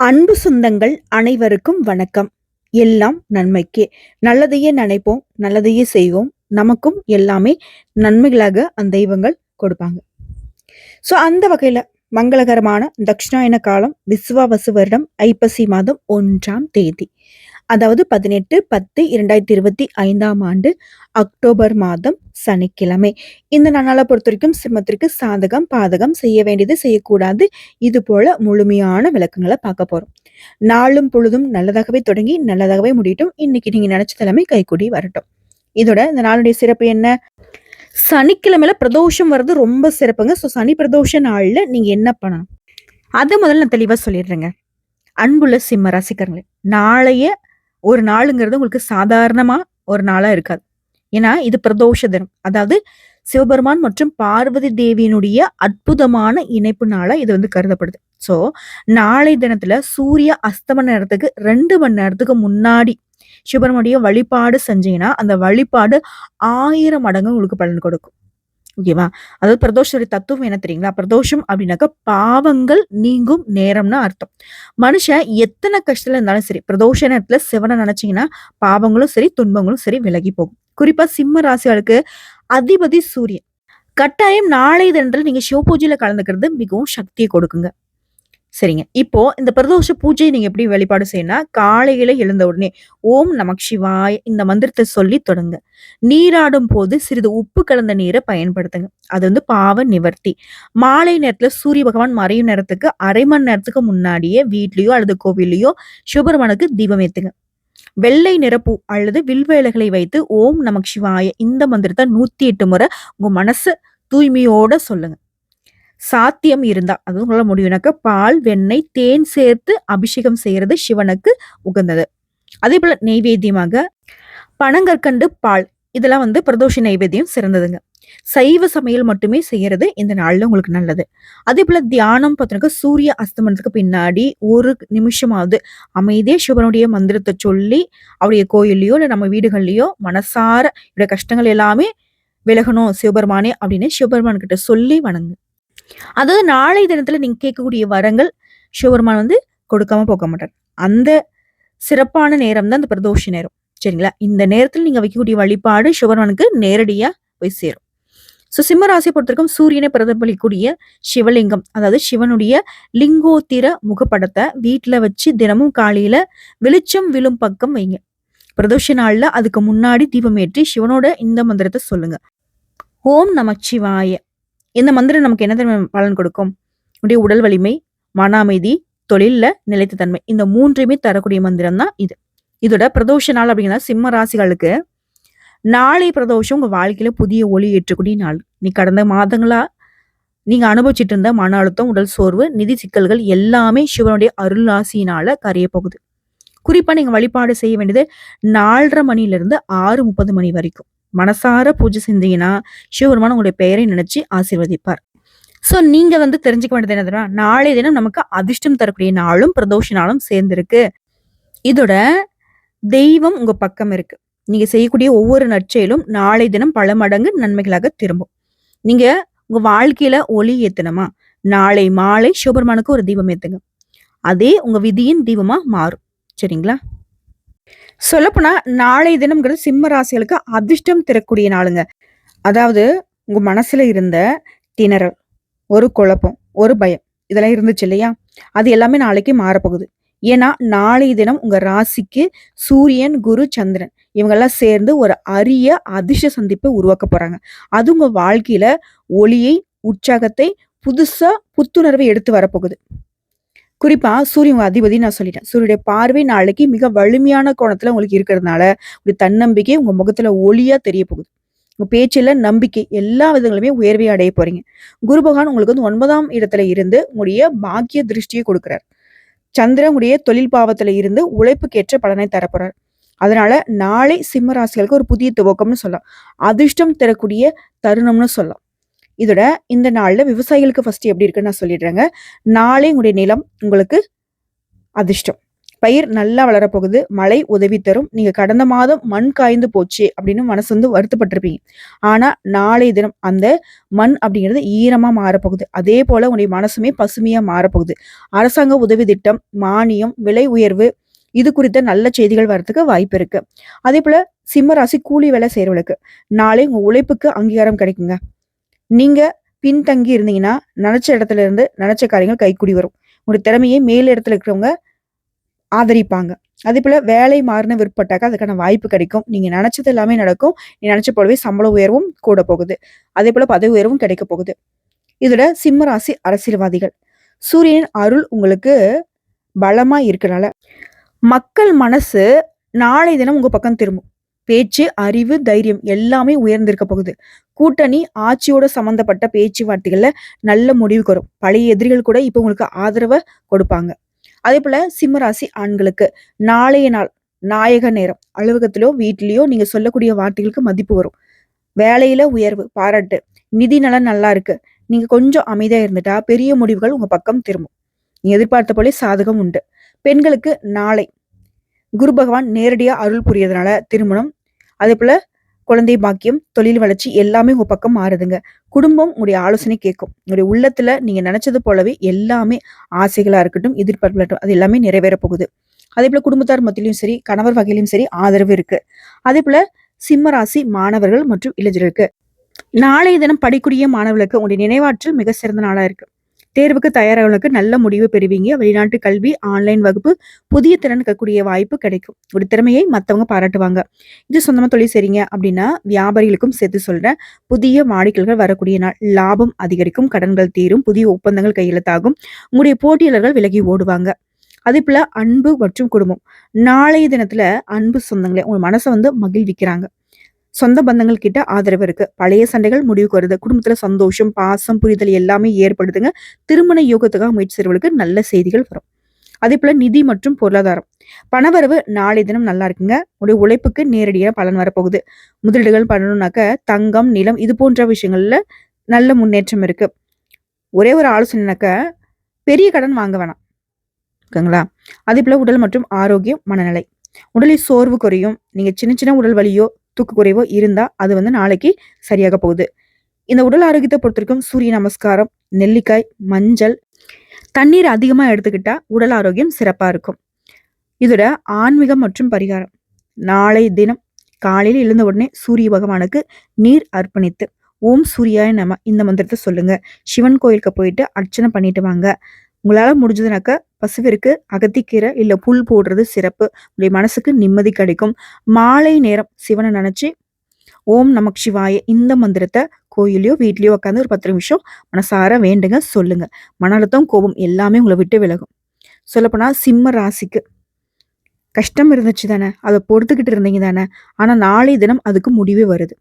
அன்பு சொந்தங்கள் அனைவருக்கும் வணக்கம். எல்லாம் நன்மைக்கே. நல்லதையே நினைப்போம் நல்லதையே செய்வோம். நமக்கும் எல்லாமே நன்மைகளாக அந்த தெய்வங்கள் கொடுப்பாங்க. ஸோ அந்த வகையில் மங்களகரமான தட்சிணாயன காலம் விஸ்வாவசு வருடம் ஐப்பசி மாதம் ஒன்றாம் தேதி. அதாவது பதினெட்டு பத்து இரண்டாயிரத்தி இருபத்தி ஐந்தாம் ஆண்டு அக்டோபர் மாதம் சனிக்கிழமை. இந்த நாளை பொறுத்த வரைக்கும் சிம்மத்திற்கு சாதகம் பாதகம் செய்ய வேண்டியது செய்யக்கூடாது. இது போல முழுமையான விளக்கங்களை பார்க்க போறோம். நாளும் பொழுதும் நல்லதாகவே தொடங்கி நல்லதாகவே முடியட்டும். இன்னைக்கு நீங்க நினைச்ச தலைமை கைக்கூடி வரட்டும். இதோட இந்த நாளுடைய சிறப்பு என்ன? சனிக்கிழமையில பிரதோஷம் வர்றது ரொம்ப சிறப்புங்க. ஸோ சனி பிரதோஷ நாளில் நீங்க என்ன பண்ணணும்? அதை முதல்ல நான் தெளிவாக சொல்லிடுறேங்க. அன்புள்ள சிம்ம ராசிக்காரங்களே நாளைய ஒரு நாளுங்கிறது உங்களுக்கு சாதாரணமா ஒரு நாளா இருக்காது. ஏன்னா இது பிரதோஷ தினம். அதாவது சிவபெருமான் மற்றும் பார்வதி தேவியினுடைய அற்புதமான இணைப்பு நாளா இது வந்து கருதப்படுது. ஸோ நாளை தினத்துல சூரிய அஸ்தம நேரத்துக்கு ரெண்டு மணி நேரத்துக்கு முன்னாடி சிவபெருமானுடைய வழிபாடு செஞ்சீங்கன்னா அந்த வழிபாடு ஆயிரம் மடங்கு உங்களுக்கு பலன் கொடுக்கும். ஓகேவா அதாவது பிரதோஷத்துடைய தத்துவம் என்ன தெரியுங்களா? பிரதோஷம் அப்படின்னாக்கா பாவங்கள் நீங்கும் நேரம்னு அர்த்தம். மனுஷன் எத்தனை கஷ்டத்துல இருந்தாலும் சரி பிரதோஷ நேரத்துல சிவனை நினைச்சீங்கன்னா பாவங்களும் சரி துன்பங்களும் சரி விலகி போகும். குறிப்பா சிம்ம ராசிகளுக்கு அதிபதி சூரியன். கட்டாயம் நாளை தினத்துல நீங்க சிவ பூஜையில கலந்துக்கிறது மிகவும் சக்தியை கொடுக்குங்க. சரிங்க. இப்போ இந்த பிரதோஷ பூஜையை நீங்க எப்படி வழிபாடு செய்யணும்னா காலையில எழுந்த உடனே ஓம் நமக் சிவாய் இந்த மந்திரத்தை சொல்லி தொடங்க. நீராடும் போது சிறிது உப்பு கலந்த நீரை பயன்படுத்துங்க. அது வந்து பாவ நிவர்த்தி. மாலை நேரத்துல சூரிய பகவான் மறையும் நேரத்துக்கு அரை மணி நேரத்துக்கு முன்னாடியே வீட்லயோ அல்லது கோவிலையோ சுபரமனுக்கு தீபம் ஏத்துங்க. வெள்ளை நிறப்பூ அல்லது வில்வேலைகளை வைத்து ஓம் நமக் சிவாய இந்த மந்திரத்தை நூத்தி எட்டு முறை உங்க மனசு தூய்மையோட சொல்லுங்க. சாத்தியம் இருந்தா அதுவும் சொல்ல முடியும்னாக்க பால் வெண்ணெய் தேன் சேர்த்து அபிஷேகம் செய்யறது சிவனுக்கு உகந்தது. அதே போல நெய்வேத்தியமாக பனங்கற்கண்டு பால் இதெல்லாம் வந்து பிரதோஷ நைவேத்தியம் சிறந்ததுங்க. சைவ சமையல் மட்டுமே செய்யறது இந்த நாள்ல உங்களுக்கு நல்லது. அதே போல தியானம் பார்த்தோம்னாக்க சூரிய அஸ்தமனத்துக்கு பின்னாடி ஒரு நிமிஷமாவது அமைதியே சிவனுடைய மந்திரத்தை சொல்லி அவருடைய கோயில்லையோ இல்லை நம்ம வீடுகள்லையோ மனசார இவருடைய கஷ்டங்கள் எல்லாமே விலகணும் சிவபெருமானே அப்படின்னு சிவபெருமான் கிட்ட சொல்லி வணங்கு. அதாவது நாளை தினத்துல நீங்க கேட்கக்கூடிய வரங்கள் சிவபெருமான் வந்து கொடுக்காம போக மாட்டார். அந்த சிறப்பான நேரம் தான் இந்த பிரதோஷ நேரம். சரிங்களா? இந்த நேரத்தில் நீங்க வைக்கக்கூடிய வழிபாடு சிவபெருமானுக்கு நேரடியா போய் சேரும். ஸோ சிம்ம ராசியை பொறுத்தவரைக்கும் சூரியனை பிரதிபலிக்கூடிய சிவலிங்கம் அதாவது சிவனுடைய லிங்கோத்திர முகப்படத்தை வீட்டில் வச்சு தினமும் காலையில வெளிச்சம் விழும் பக்கம் வைங்க. பிரதோஷ நாள்ல அதுக்கு முன்னாடி தீபம் ஏற்றி சிவனோட இந்த மந்திரத்தை சொல்லுங்க. ஓம் நமச்சிவாய. இந்த மந்திரம் நமக்கு என்ன தன்மை பலன் கொடுக்கும்? உடைய உடல் வலிமை மன அமைதி தொழிலில் நிலைத்த தன்மை. இந்த மூன்றையுமே தரக்கூடிய மந்திரம் தான் இது. இதோட பிரதோஷ நாள் அப்படின்னா சிம்ம ராசிகளுக்கு நாளை பிரதோஷம் உங்க வாழ்க்கையில புதிய ஒளி ஏற்றக்கூடிய நாள். நீ கடந்த மாதங்களா நீங்க அனுபவிச்சுட்டு இருந்த மன அழுத்தம் உடல் சோர்வு நிதி சிக்கல்கள் எல்லாமே சிவனுடைய அருளாசியினால கரைய போகுது. குறிப்பா நீங்க வழிபாடு செய்ய வேண்டியது நாலரை மணில ஆறு முப்பது மணி வரைக்கும். மனசார பூஜை செஞ்சீங்கன்னா சிவபெருமான் உங்களுடைய பெயரை நினைச்சு ஆசீர்வதிப்பார். ஸோ நீங்க வந்து தெரிஞ்சுக்க வேண்டியது என்ன தெரியுமா நாளைய தினம் நமக்கு அதிர்ஷ்டம் தரக்கூடிய நாளும் பிரதோஷ நாளும் சேர்ந்திருக்கு. இதோட தெய்வம் உங்க பக்கம் இருக்கு. நீங்க செய்யக்கூடிய ஒவ்வொரு நற்செயலும் நாளை தினம் பல மடங்கு நன்மைகளாக திரும்பும். நீங்க உங்க வாழ்க்கையில ஒளி ஏத்தணுமா? நாளை மாலை சிவபெருமானுக்கு ஒரு தீபம் ஏத்துங்க. அதே உங்க விதியின் தீபமா மாறும். சரிங்களா? சொல்லப்போனா நாளை தினம்ங்கிறது சிம்ம ராசிகளுக்கு அதிர்ஷ்டம் தரக்கூடிய நாளுங்க. அதாவது உங்க மனசுல இருந்த திணறல் ஒரு குழப்பம் ஒரு பயம் இதெல்லாம் இருந்துச்சு இல்லையா? அது எல்லாமே நாளைக்கு மாறப்போகுது. ஏன்னா நாளை தினம் உங்க ராசிக்கு சூரியன் குரு சந்திரன் இவங்கெல்லாம் சேர்ந்து ஒரு அரிய அதிர்ஷ்ட சந்திப்பை உருவாக்க போறாங்க. அது உங்க வாழ்க்கையில ஒளியை உற்சாகத்தை புதுசா புத்துணர்வை எடுத்து வரப்போகுது. குறிப்பா சூரியன் அதிபதி நான் சொல்லிட்டேன். சூரியனுடைய பார்வை நாளைக்கு மிக வலிமையான கோணத்துல உங்களுக்கு இருக்கிறதுனால ஒரு தன்னம்பிக்கை உங்க முகத்துல ஒளியா தெரிய போகுது. உங்க பேச்சில் நம்பிக்கை எல்லா விதங்களுமே உயர்வை அடைய போறீங்க. குரு பகவான் உங்களுக்கு வந்து ஒன்பதாம் இடத்துல இருந்து உங்களுடைய பாக்கிய திருஷ்டியை கொடுக்குறார். சந்திரன் உங்களுடைய தொழில் பாவத்துல இருந்து உழைப்புக்கேற்ற பலனை தரப்போறார். அதனால நாளை சிம்ம ராசிகளுக்கு ஒரு புதிய துவக்கம்னு சொல்லலாம். அதிர்ஷ்டம் தரக்கூடிய தருணம்னு சொல்லலாம். இதோட இந்த நாளில் விவசாயிகளுக்கு ஃபஸ்ட்டு எப்படி இருக்குன்னு நான் சொல்லிடுறேங்க. நாளே உங்களுடைய நிலம் உங்களுக்கு அதிர்ஷ்டம். பயிர் நல்லா வளரப்போகுது மழை உதவி தரும். நீங்க கடந்த மாதம் மண் காய்ந்து போச்சு அப்படின்னு மனசு வந்து வருத்தப்பட்டிருப்பீங்க. ஆனா நாளை தினம் அந்த மண் அப்படிங்கிறது ஈரமா மாறப்போகுது. அதே போல உங்களுடைய மனசுமே பசுமையா மாறப்போகுது. அரசாங்க உதவி திட்டம் மானியம் விலை உயர்வு இது குறித்த நல்ல செய்திகள் வரத்துக்கு வாய்ப்பு இருக்கு. அதே போல சிம்ம ராசி கூலி வேலை செய்யறவங்களுக்கு நாளை உங்க உழைப்புக்கு அங்கீகாரம் கிடைக்குங்க. நீங்க பின்தங்கி இருந்தீங்கன்னா நினைச்ச இடத்துல இருந்து நினைச்ச காரியங்கள் கைக்குடி வரும். உங்களுடைய திறமையை மேல் இடத்துல இருக்கிறவங்க ஆதரிப்பாங்க. அதே போல வேலை மாறின விற்பட்டாக்க அதுக்கான வாய்ப்பு கிடைக்கும். நீங்க நினைச்சது எல்லாமே நடக்கும். நீ நினைச்ச போலவே சம்பள உயர்வும் கூட போகுது. அதே போல பதவி உயர்வும் கிடைக்க போகுது. இதோட சிம்ம ராசி அரசியல்வாதிகள். சூரியனின் அருள் உங்களுக்கு பலமா இருக்கனால மக்கள் மனசு நாளை தினம் உங்க பக்கம் திரும்பும். பேச்சு அறிவு தைரியம் எல்லாமே உயர்ந்திருக்க போகுது. கூட்டணி ஆட்சியோட சம்பந்தப்பட்ட பேச்சுவார்த்தைகள்ல நல்ல முடிவுக்கு வரும். பழைய எதிரிகள் கூட இப்போ உங்களுக்கு ஆதரவை கொடுப்பாங்க. அதே போல சிம்மராசி ஆண்களுக்கு நாளைய நாள் நாயக நேரம். அலுவலகத்திலோ வீட்லயோ நீங்க சொல்லக்கூடிய வார்த்தைகளுக்கு மதிப்பு வரும். வேலையில உயர்வு பாராட்டு நிதி நலன் நல்லா இருக்கு. நீங்க கொஞ்சம் அமைதியா இருந்துட்டா பெரிய முடிவுகள் உங்க பக்கம் திரும்பும். நீ எதிர்பார்த்த போலே சாதகம் உண்டு. பெண்களுக்கு நாளை குரு பகவான் நேரடியா அருள் புரியறதுனால திருமணம் அதே போல குழந்தை பாக்கியம் தொழில் வளர்ச்சி எல்லாமே உங்க பக்கம் மாறுதுங்க. குடும்பம் உங்களுடைய ஆலோசனை கேட்கும். உங்களுடைய உள்ளத்துல நீங்க நினைச்சது போலவே எல்லாமே ஆசைகளா இருக்கட்டும் எதிர்பார்ப்பு அது எல்லாமே நிறைவேற போகுது. அதே போல குடும்பத்தார் மத்தியிலும் சரி கணவர் வகையிலும் சரி ஆதரவு இருக்கு. அதே போல சிம்ம ராசி மாணவர்கள் மற்றும் இளைஞர்களுக்கு. நாளைய தினம் படிக்கூடிய மாணவர்களுக்கு உங்களுடைய நினைவாற்றல் மிக சிறந்த நாளா இருக்கு. தேர்வுக்கு தயாராகவங்களுக்கு நல்ல முடிவு பெறுவீங்க. வெளிநாட்டு கல்வி ஆன்லைன் வகுப்பு புதிய திறன் கற்கக்கூடிய வாய்ப்பு கிடைக்கும். ஒரு திறமையை மற்றவங்க பாராட்டுவாங்க. இது சொந்தமா தொழில் செய்றீங்க அப்படின்னா வியாபாரிகளுக்கும் சேர்த்து சொல்றேன். புதிய வாடிக்கைகள் வரக்கூடிய நாள் லாபம் அதிகரிக்கும் கடன்கள் தீரும் புதிய ஒப்பந்தங்கள் கையெழுத்தாகும் உங்களுடைய போட்டியாளர்கள் விலகி ஓடுவாங்க. அதே போல அன்பு மற்றும் குடும்பம். நாளைய தினத்துல அன்பு சொந்தங்களே உங்கள் மனசை வந்து மகிழ்விக்கிறாங்க. சொந்த பந்தங்கள் கிட்ட ஆதரவு இருக்கு. பழைய சண்டைகள் முடிவுக்கு வருது குடும்பத்துல சந்தோஷம் பாசம் புரிதல் எல்லாமே ஏற்படுதுங்க. திருமண யோகத்துக்காக முயற்சி செய்வர்களுக்கு நல்ல செய்திகள் வரும். அதே போல நிதி மற்றும் பொருளாதாரம். பணவரவு நாளை தினம் நல்லா இருக்குங்க. உடைய உழைப்புக்கு நேரடியாக பலன் வரப்போகுது. முதலீடுகள் பண்ணணும்னாக்க தங்கம் நிலம் இது போன்ற விஷயங்கள்ல நல்ல முன்னேற்றம் இருக்கு. ஒரே ஒரு ஆலோசனைனாக்க பெரிய கடன் வாங்க வேணாம். ஓகேங்களா? அதே போல உடல் மற்றும் ஆரோக்கியம் மனநிலை. உடலில் சோர்வு குறையும். நீங்க சின்ன சின்ன உடல் வலியோ தூக்கக்குறைவோ இருந்தால் இருந்தா அது வந்து நாளைக்கு சரியாக போகுது. இந்த உடல் ஆரோக்கியத்தை பொறுத்திருக்கும் சூரிய நமஸ்காரம் நெல்லிக்காய் மஞ்சள் தண்ணீர் அதிகமா எடுத்துக்கிட்டா உடல் ஆரோக்கியம் சிறப்பா இருக்கும். இதோட ஆன்மீகம் மற்றும் பரிகாரம். நாளை தினம் காலையில் எழுந்த உடனே சூரிய பகவானுக்கு நீர் அர்ப்பணித்து ஓம் சூரியாய நம இந்த மந்திரத்தை சொல்லுங்க. சிவன் கோயிலுக்கு போயிட்டு அர்ச்சனை பண்ணிட்டு வாங்க. உங்களால் முடிஞ்சதுனாக்க பசுவிற்கு அகத்திக்கீரை இல்லை புல் போடுறது சிறப்பு. உங்களுடைய மனசுக்கு நிம்மதி கிடைக்கும். மாலை நேரம் சிவனை நினச்சி ஓம் நமக் சிவாய இந்த மந்திரத்தை கோயிலையோ வீட்லேயோ உட்காந்து ஒரு பத்து நிமிஷம் மனசார வேண்டுங்க சொல்லுங்க. மன அழுத்தம் கோபம் எல்லாமே உங்களை விட்டு விலகும். சொல்லப்போனால் சிம்ம ராசிக்கு கஷ்டம் இருந்துச்சு தானே அதை பொறுத்துக்கிட்டு இருந்தீங்க தானே ஆனால் நாளை தினம் அதுக்கு முடிவே வருது.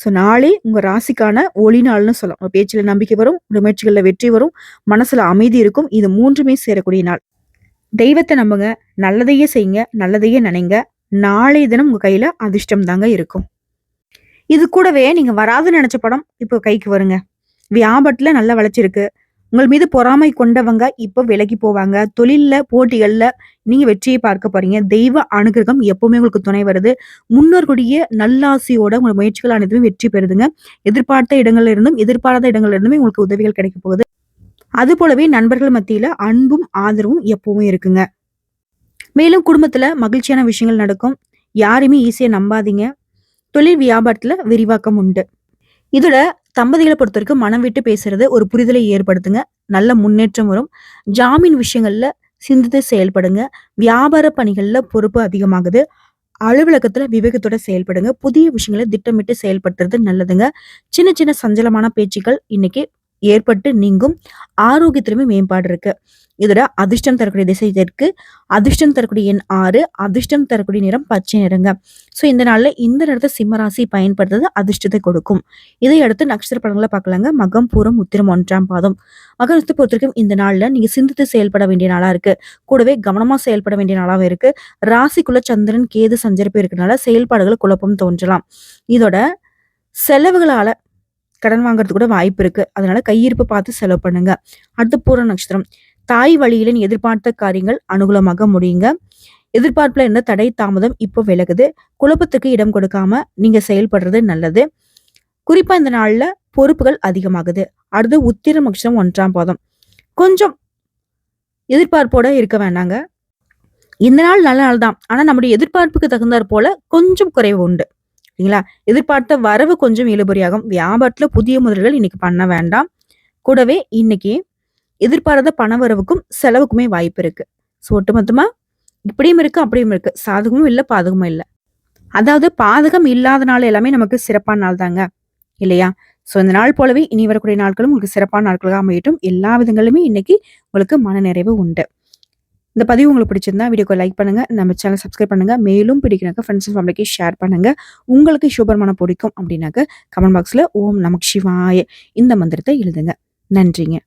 ஸோ நாளை உங்கள் ராசிக்கான ஒளி நாள்னு சொல்லலாம். உங்கள் பேச்சில் நம்பிக்கை வரும் உங்கள் முயற்சிகளில் வெற்றி வரும் மனசில் அமைதி இருக்கும். இது மூன்றுமே சேரக்கூடிய நாள். தெய்வத்தை நம்புங்க நல்லதையே செய்யுங்க நல்லதையே நினைங்க. நாளைய தினம் உங்கள் கையில் அதிர்ஷ்டம் தாங்க இருக்கும். இது கூடவே நீங்கள் வராதுன்னு நினச்ச படம் இப்போ கைக்கு வருங்க. வியாபாரத்துல நல்ல வளர்ச்சிருக்கு உங்கள் மீது பொறாமை கொண்டவங்க இப்போ விலகி போவாங்க. தொழிலில் போட்டிகளில் நீங்கள் வெற்றியை பார்க்க போறீங்க. தெய்வ அனுகிரகம் எப்பவுமே உங்களுக்கு துணை வருது. முன்னோர்களுடைய நல்லாசியோட உங்கள் முயற்சிகள் அனைத்துமே வெற்றி பெறுதுங்க. எதிர்பார்த்த இடங்கள்ல இருந்தும் எதிர்பாராத இடங்கள்ல இருந்துமே உங்களுக்கு உதவிகள் கிடைக்க போகுது. அது போலவே நண்பர்கள் மத்தியில அன்பும் ஆதரவும் எப்பவுமே இருக்குங்க. மேலும் குடும்பத்துல மகிழ்ச்சியான விஷயங்கள் நடக்கும். யாரையுமே ஈஸியா நம்பாதீங்க. தொழில் வியாபாரத்துல விரிவாக்கம் உண்டு. இதோட தம்பதிகளை பொறுத்த வரைக்கும் மனம் விட்டு பேசுறது ஒரு புரிதலை ஏற்படுத்துங்க. நல்ல முன்னேற்றம் வரும். ஜாமீன் விஷயங்கள்ல சிந்தித்து செயல்படுங்க. வியாபார பணிகள்ல பொறுப்பு அதிகமாகுது. அலுவலகத்துல விவேகத்தோட செயல்படுங்க. புதிய விஷயங்களை திட்டமிட்டு செயல்படுத்துறது நல்லதுங்க. சின்ன சின்ன சஞ்சலமான பேச்சுக்கள் இன்னைக்கு ஏற்பட்டு நீங்கும் ஆரோக்கியத்திலுமே மேம்பாடு இருக்கு. இதோட அதிர்ஷ்டம் தரக்கூடிய திசை தெற்கு அதிர்ஷ்டம் தரக்கூடிய எண் ஆறு அதிர்ஷ்டம் தரக்கூடிய நிறம் பச்சை நிறங்க. ஸோ இந்த நாளில் இந்த நேரத்தை சிம்மராசி பயன்படுத்துறது அதிர்ஷ்டத்தை கொடுக்கும். இதை அடுத்து நட்சத்திர படங்களை பார்க்கலாங்க. மகம் பூரம் உத்திரம் ஒன்றாம் பாதம். மகரத்தை பொறுத்திருக்கும் இந்த நாளில் நீங்க சிந்தித்து செயல்பட வேண்டிய நாளா இருக்கு. கூடவே கவனமா செயல்பட வேண்டிய நாளாகவும் இருக்கு. ராசிக்குள்ள சந்திரன் கேது சஞ்சரிப்பு இருக்கிறதுனால செயல்பாடுகள் குழப்பம் தோன்றலாம். இதோட செலவுகளால கடன் வாங்குறது கூட வாய்ப்பு இருக்கு. அதனால கையிருப்பு பார்த்து செலவு பண்ணுங்க. அடுத்து பூர நட்சத்திரம். தாய் வழியில நீ எதிர்பார்த்த காரியங்கள் அனுகூலமாக முடியுங்க. எதிர்பார்ப்புல இருந்த தடை தாமதம் இப்போ விலகுது. குழப்பத்துக்கு இடம் கொடுக்காம நீங்க செயல்படுறது நல்லது. குறிப்பா இந்த நாள்ல பொறுப்புகள் அதிகமாகுது. அடுத்து உத்திர நட்சத்திரம் ஒன்றாம் பாதம். கொஞ்சம் எதிர்பார்ப்போட இருக்க வேண்டாங்க. இந்த நாள் நல்ல நாள் தான் ஆனா நம்முடைய எதிர்பார்ப்புக்கு தகுந்தாற் போல கொஞ்சம் குறைவு உண்டு. சரிங்களா? எதிர்பார்த்த வரவு கொஞ்சம் இழுபறியாகும். வியாபாரத்துல புதிய முதல்கள் இன்னைக்கு பண்ண வேண்டாம். கூடவே இன்னைக்கு எதிர்பாராத பண வரவுக்கும் செலவுக்குமே வாய்ப்பு இருக்கு. ஸோ ஒட்டுமொத்தமா இப்படியும் இருக்கு அப்படியும் இருக்கு. சாதகமும் இல்லை பாதகமும் இல்லை. அதாவது பாதகம் இல்லாத நாள் எல்லாமே நமக்கு சிறப்பான நாள் தாங்க. இல்லையா? ஸோ இந்த நாள் போலவே இனி வரக்கூடிய நாட்களும் உங்களுக்கு சிறப்பான நாட்களாக அமையட்டும். எல்லா விதங்களுமே இன்னைக்கு உங்களுக்கு மன நிறைவு உண்டு. இந்த பதிவு உங்களுக்கு பிடிச்சிருந்தா வீடியோக்கு லைக் பண்ணுங்க. நம்ம சேனல் சப்ஸ்கிரைப் பண்ணுங்க. மேலும் பிடிக்கிறாக்க ஃப்ரெண்ட்ஸ் அண்ட் ஃபேமிலிக்கு ஷேர் பண்ணுங்க. உங்களுக்கு சுபர்மனம் பிடிக்கும் அப்படின்னாக்க கமெண்ட் பாக்ஸ்ல ஓம் நமக் சிவாய இந்த மந்திரத்தை எழுதுங்க. நன்றிங்க.